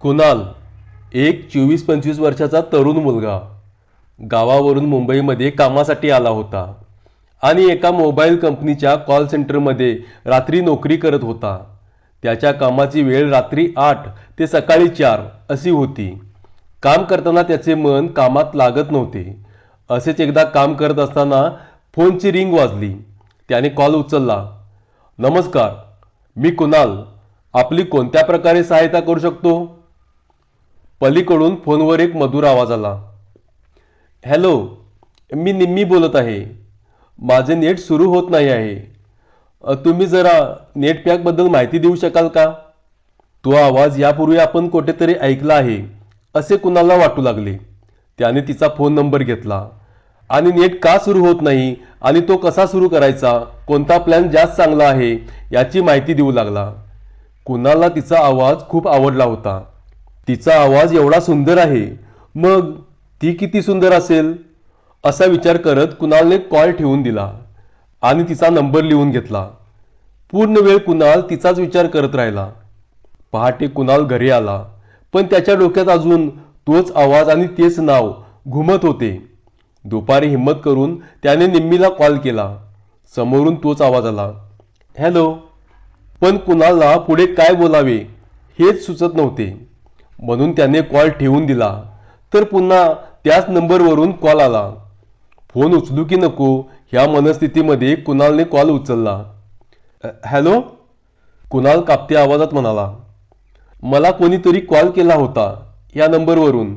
कुणाल एक चोवीस पंचवीस वर्षाचा तरुण मुलगा. गावावरून मुंबईमध्ये कामासाठी आला होता आणि एका मोबाईल कंपनीच्या कॉल सेंटरमध्ये रात्री नोकरी करत होता. त्याच्या कामाची वेळ रात्री आठ ते सकाळी चार अशी होती. काम करताना त्याचे मन कामात लागत नव्हते. असेच एकदा काम करत असताना फोनची रिंग वाजली. त्याने कॉल उचलला. नमस्कार मी कुणाल. आपली कोणत्या प्रकारे सहायता करू शकतो? पलीकडून फोनवर एक मधुर आवाज आला. हॅलो मी निम्मी बोलत आहे. माझे नेट सुरू होत नाही आहे. तुम्ही जरा नेट पॅकबद्दल माहिती देऊ शकाल का? तो आवाज यापूर्वी आपण कुठेतरी ऐकला आहे असे कुणाला वाटू लागले. त्याने तिचा फोन नंबर घेतला. आणि नेट का सुरू होत नाही आणि तो कसा सुरू करायचा कोणता प्लॅन जास्त चांगला आहे याची माहिती देऊ लागला. कुणाला तिचा आवाज खूप आवडला होता. तिचा आवाज एवढा सुंदर आहे. मग ती किती सुंदर असेल? असा विचार करत कुणालने कॉल ठेवून दिला आणि तिचा नंबर लिहून घेतला. पूर्ण वेळ कुणाल तिचाच विचार करत राहिला. पहाटे कुणाल घरी आला पण त्याच्या डोक्यात अजून तोच आवाज आणि तेच नाव घुमत होते. दुपारी हिंमत करून त्याने निम्मीला कॉल केला. समोरून तोच आवाज आला हॅलो. पण कुणालला पुढे काय बोलावे हेच सुचत नव्हते. म्हणून त्याने कॉल ठेवून दिला. तर पुन्हा त्याच नंबरवरून कॉल आला. फोन उचलू की नको ह्या मनस्थितीमध्ये कुणालने कॉल उचलला. हॅलो? कुणाल कापत्या आवाजात म्हणाला. मला कोणीतरी कॉल केला होता या नंबरवरून.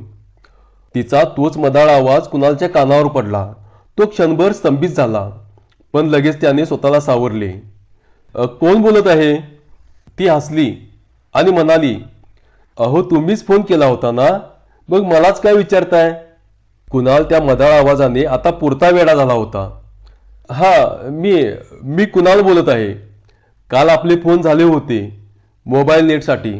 तिचा तोच मदाळ आवाज कुणालच्या कानावर पडला. तो क्षणभर स्तंभित झाला पण लगेच त्याने स्वतःला सावरले. कोण बोलत आहे? ती हसली आणि म्हणाली अहो तुम्हीच फोन केला होता ना? मग मलाच काय विचारताय? कुणाल त्या मदाळ आवाजाने आता पुरता वेडा झाला होता. हा मी मी कुणाल बोलत आहे. काल आपले फोन झाले होते मोबाईल नेटसाठी.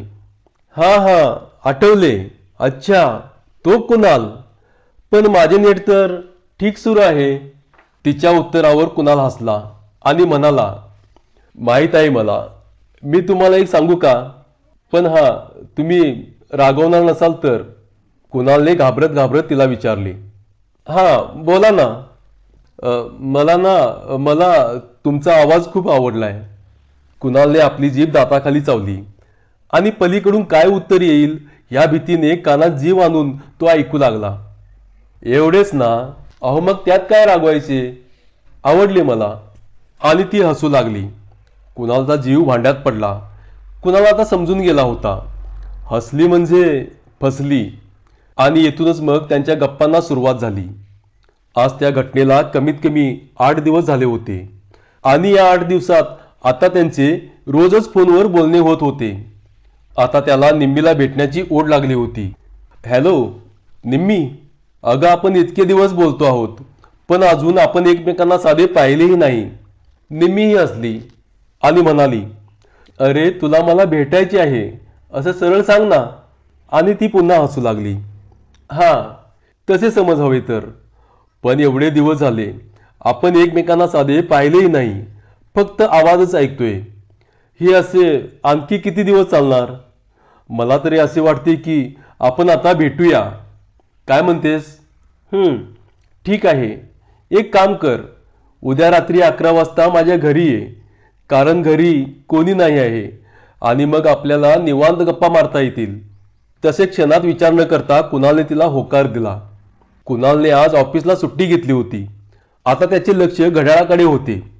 हां हां आठवले. अच्छा तो कुणाल. पण माझे नेट तर ठीक सुरू आहे. तिच्या उत्तरावर कुणाल हसला आणि म्हणाला माहीत आहे मला. मी तुम्हाला एक सांगू का? पण हां तुम्ही रागवणार नसाल तर कुणालने घाबरत घाबरत तिला विचारले. हां बोला ना. मला ना मला तुमचा आवाज खूप आवडलाय. कुणालने आपली जीभ दाताखाली चावली. आणि पलीकडून काय उत्तर येईल या भीतीने कानात जीव आणून तो ऐकू लागला. एवढेच ना अहो मग त्यात काय रागवायचे? आवडले मला. आणि ती हसू लागली. कुणालचा जीव भांड्यात पडला. कुणाला आता समजून गेला होता? हसली म्हणजे फसली आणि येथूनच मग त्यांच्या गप्पांना सुरुवात झाली. आज त्या घटनेला कमीत कमी आठ दिवस झाले होते. आणि या आठ दिवसात आता त्यांचे रोजच फोनवर बोलणे होत होते. आता त्याला निम्मीला भेटण्याची ओढ लागली होती. हॅलो निम्मी अगं आपण इतके दिवस बोलतो आहोत पण अजून आपण एकमेकांना साधे पाहिलेही नाही. निम्मीही असली आणि म्हणाली अरे तुला मला भेटायची आहे. असं सरळ सांग ना. आणि ती पुन्हा हसू लागली. हां तसे समज हवे तर. पण एवढे दिवस झाले आपण एकमेकांना साधे पाहिलेही नाही. फक्त आवाजच ऐकतोय. हे असे आणखी किती दिवस चालणार? मला तरी असे वाटते की आपण आता भेटूया. काय म्हणतेस? ठीक आहे. एक काम कर. उद्या रात्री अकरा वाजता माझ्या घरी ये. कारण घरी कोणी नाही आहे. आणि मग आपल्याला निवांत गप्पा मारता येतील. तसे क्षणात विचार न करता कुणालने तिला होकार दिला. कुणालने आज ऑफिसला सुट्टी घेतली होती. आता त्याचे लक्ष घड्याळाकडे होते.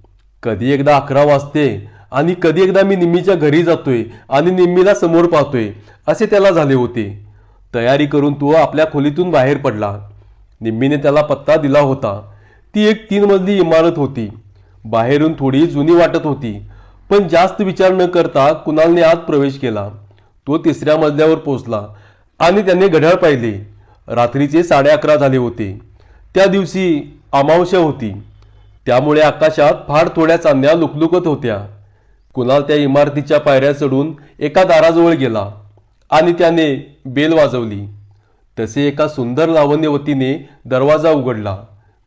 कधी एकदा अकरा वाजते आणि कधी एकदा मी निम्मीच्या घरी जातोय आणि निम्मीला समोर पाहतोय असे त्याला झाले होते. तयारी करून तो आपल्या खोलीतून बाहेर पडला. निम्मीने त्याला पत्ता दिला होता. ती एक तीन मजली इमारत होती. बाहेरून थोडी जुनी वाटत होती. पण जास्त विचार न करता कुणालने आत प्रवेश केला. तो तिसऱ्या मजल्यावर पोहोचला आणि त्याने घड्याळ पाहिले. रात्रीचे साडे अकरा झाले होते. त्या दिवशी अमावस्या होती. त्यामुळे आकाशात फार थोड्या चांदण्या लुकलुकत होत्या. कुणाल त्या इमारतीच्या पायऱ्या चढून एका दाराजवळ गेला आणि त्याने बेल वाजवली. तसे एका सुंदर लावण्यवतीने दरवाजा उघडला.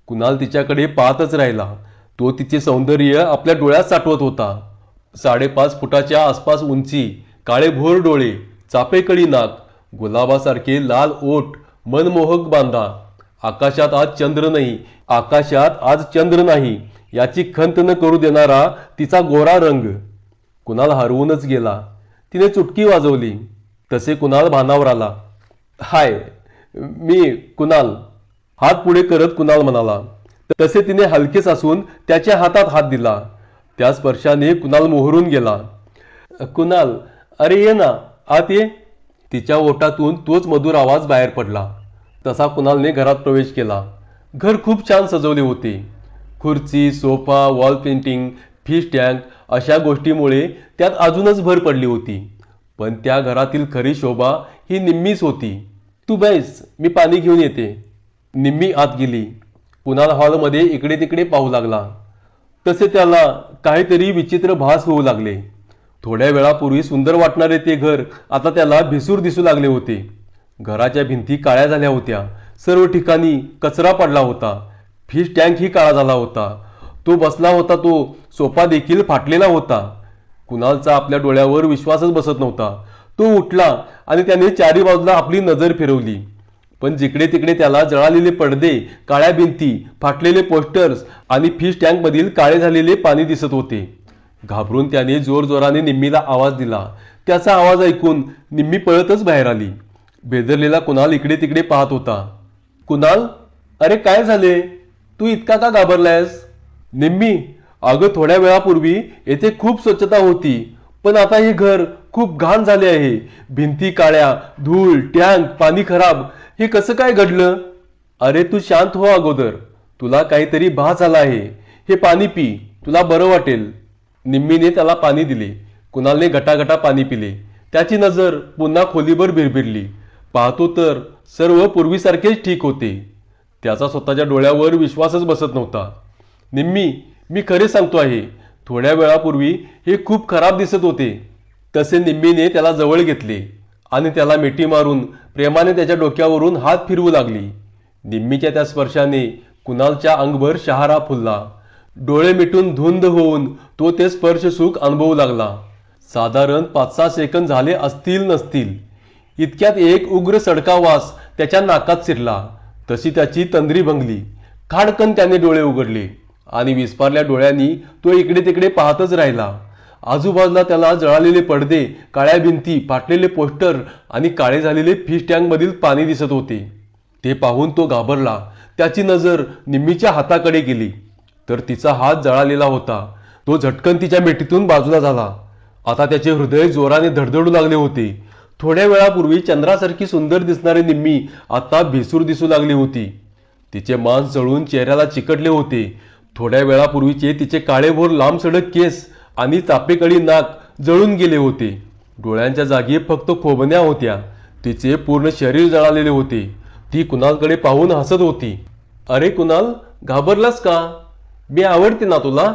कुणाल तिच्याकडे पाहतच राहिला. तो तिचे सौंदर्य आपल्या डोळ्यात साठवत होता. साडेपाच फुटाच्या आसपास उंची काळे भोर डोळे चापेकळी नाक गुलाबासारखे लाल ओठ मनमोहक बांधा. आकाशात आज चंद्र नाही आकाशात आज चंद्र नाही याची खंत न करू देणारा तिचा गोरा रंग. कुणाल हरवूनच गेला. तिने चुटकी वाजवली. तसे कुणाल भानावर आला. हाय मी कुणाल. हात पुढे करत कुणाल म्हणाला. तसे तिने हलकेच असून त्याच्या हातात हात दिला. त्या स्पर्शाने कुणाल मोहरून गेला. कुणाल अरे ये ना आत ये. तिच्या ओठातून तोच मधुर आवाज बाहेर पडला. तसा कुणालने घरात प्रवेश केला. घर खूप छान सजवले होते. खुर्ची sofa wall painting fish tank अशा गोष्टीमुळे त्यात अजूनच भर पडली होती. पण त्या घरातील खरी शोभा ही निम्मीच होती. तू बैस मी पाणी घेऊन येते. निम्मी आत गेली. कुणाल हॉलमध्ये इकडे तिकडे पाहू लागला. तसे त्याला काहीतरी विचित्र भास होऊ लागले. थोड्या वेळापूर्वी सुंदर वाटणारे ते घर आता त्याला भिसूर दिसू लागले होते. घराच्या भिंती काळ्या झाल्या होत्या. सर्व ठिकाणी कचरा पडला होता. फिश टँकही काळा झाला होता. तो बसला होता तो सोफा देखील फाटलेला होता. कुणालचा आपल्या डोळ्यावर विश्वासच बसत नव्हता. तो उठला आणि त्याने चारी बाजूला आपली नजर फिरवली. पण जिकडे तिकडे त्याला जळालेले पडदे काळ्या भिंती फाटलेले पोस्टर्स आणि फिश टँकमधील काळे झालेले पाणी दिसत होते. घाबरून त्याने जोरजोराने निम्मीला आवाज दिला. त्याचा आवाज ऐकून निम्मी पळतच बाहेर आली. बेदरलेला कुणाल इकडे तिकडे पाहत होता. कुणाल अरे काय झाले? तू इतका का घाबरलायस? निम्मी अगं थोड्या वेळापूर्वी येथे खूप स्वच्छता होती पण आता हे घर खूप घाण झाले आहे. भिंती काळ्या धूळ टँक पाणी खराब हे कसं काय घडलं? अरे तू शांत हो अगोदर. तुला काहीतरी भास आला आहे. हे पाणी पी. तुला बरं वाटेल. निम्मीने त्याला पाणी दिले. कुणालने गटागटा पाणी पिले. त्याची नजर पुन्हा खोलीभर भिरभिरली. पाहतो तर सर्व पूर्वीसारखेच ठीक होते. त्याचा स्वतःच्या डोळ्यावर विश्वासच बसत नव्हता. निम्मी मी खरे सांगतो आहे. थोड्या वेळापूर्वी हे खूप खराब दिसत होते. तसे निम्मीने त्याला जवळ घेतले. आणि त्याला मिठी मारून प्रेमाने त्याच्या डोक्यावरून हात फिरवू लागली. निम्मीच्या त्या स्पर्शाने कुणालच्या अंगभर शहारा फुलला. डोळे मिटून धुंद होऊन तो ते स्पर्श सुख अनुभवू लागला. साधारण पाच सहा सेकंद झाले असतील नसतील. इतक्यात एक उग्र सडकावास त्याच्या नाकात शिरला. तशी त्याची तंद्री भंगली. खाडकन त्याने डोळे उघडले आणि विस्पारल्या डोळ्यांनी तो इकडे तिकडे पाहतच राहिला. आजूबाजूला त्याला जळालेले पडदे काळ्या भिंती फाटलेले पोस्टर आणि काळे झालेले फिश टँकमधील पाणी दिसत होते. ते पाहून तो घाबरला. त्याची नजर निम्मीच्या हाताकडे गेली. तर तिचा हात जळालेला होता. तो झटकन तिच्या मिठीतून बाजूला झाला. आता त्याचे हृदय जोराने धडधडू लागले होते. थोड्या वेळापूर्वी चंद्रासारखी सुंदर दिसणारी निम्मी आता भेसूर दिसू लागली होती. तिचे मांस जळून चेहऱ्याला चिकटले होते. थोड्या वेळापूर्वीचे तिचे काळेभोर लांब सडक केस आणि चापेकळी नाक जळून गेले होते. डोळ्यांच्या जागी फक्त खोबण्या होत्या. तिचे पूर्ण शरीर जळालेले होते. ती कुणालकडे पाहून हसत होती. अरे कुणाल घाबरलास का? मी आवडते ना तुला.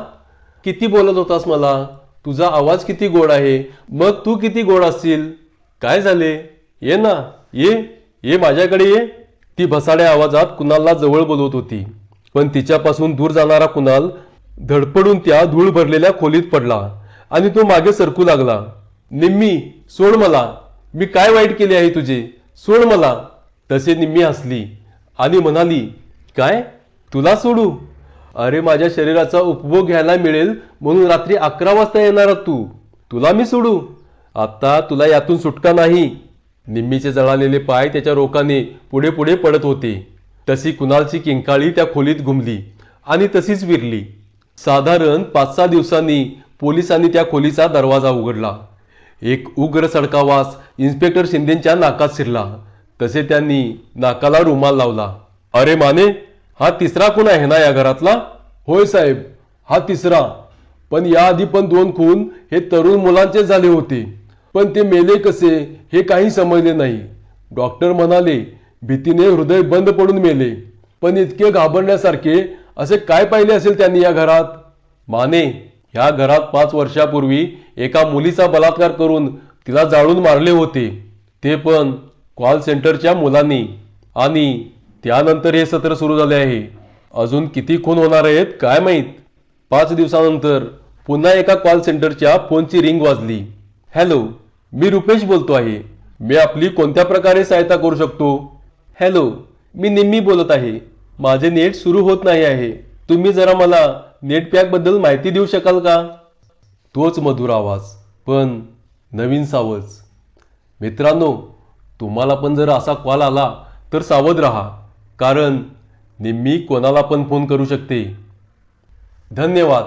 किती बोलत होतास मला? तुझा आवाज किती गोड आहे? मग तू किती गोड असशील? काय झाले? ये ना ये ये माझ्याकडे ये. ती भसाड्या आवाजात कुणालला जवळ बोलवत होती. पण तिच्यापासून दूर जाणारा कुणाल धडपडून त्या धूळ भरलेल्या खोलीत पडला आणि तो मागे सरकू लागला. निम्मी सोड मला. मी काय वाईट केले आहे तुझे? सोड मला. तसे निम्मी हसली आणि म्हणाली काय? तुला सोडू? अरे माझ्या शरीराचा उपभोग घ्यायला मिळेल म्हणून रात्री अकरा वाजता येणार तू. तुला मी सोडू? आता तुला यातून सुटका नाही. निम्मीचे जळालेले पाय त्याच्या रोखाने पुढे पुढे पडत होते. तशी कुणालची किंकाळी त्या खोलीत घुमली आणि तशीच विरली. साधारण पाच सहा दिवसांनी पोलिसांनी त्या खोलीचा दरवाजा उघडला. एक उग्र सडकावास इन्स्पेक्टर शिंदेच्या नाकात शिरला. तसे त्यांनी नाकाला रुमाल लावला. अरे माने हा तिसरा खून आहे ना या घरातला? होय साहेब हा तिसरा. पण याआधी पण दोन खून हे तरुण मुलांचे झाले होते. पण ते मेले कसे हे काही समजले नाही. डॉक्टर म्हणाले भीतीने हृदय बंद पडून मेले. पण इतके घाबरण्यासारखे असे काय पाहिले असेल त्यांनी या घरात? माने ह्या घरात पाच वर्षापूर्वी एका मुलीचा बलात्कार करून तिला जाळून मारले होते. ते पण कॉल सेंटरच्या मुलांनी. आणि त्यानंतर हे सत्र सुरू झाले आहे. अजून किती खून होणार आहेत काय माहीत? पाच दिवसानंतर पुन्हा एका कॉल सेंटरच्या फोनची रिंग वाजली. हॅलो मी रुपेश बोलतो आहे. मी आपली कोणत्या प्रकारे सहायता करू शकतो? हॅलो मी निम्मी बोलत आहे. माझे नेट सुरू होत नाही आहे. तुम्ही जरा मला नेट पॅकबद्दल माहिती देऊ शकाल का? तोच मधुर आवाज पण नवीन सावज. मित्रांनो तुम्हाला पण जर असा कॉल आला तर सावध राहा कारण निम्मी कोणाला पण फोन करू शकते. धन्यवाद.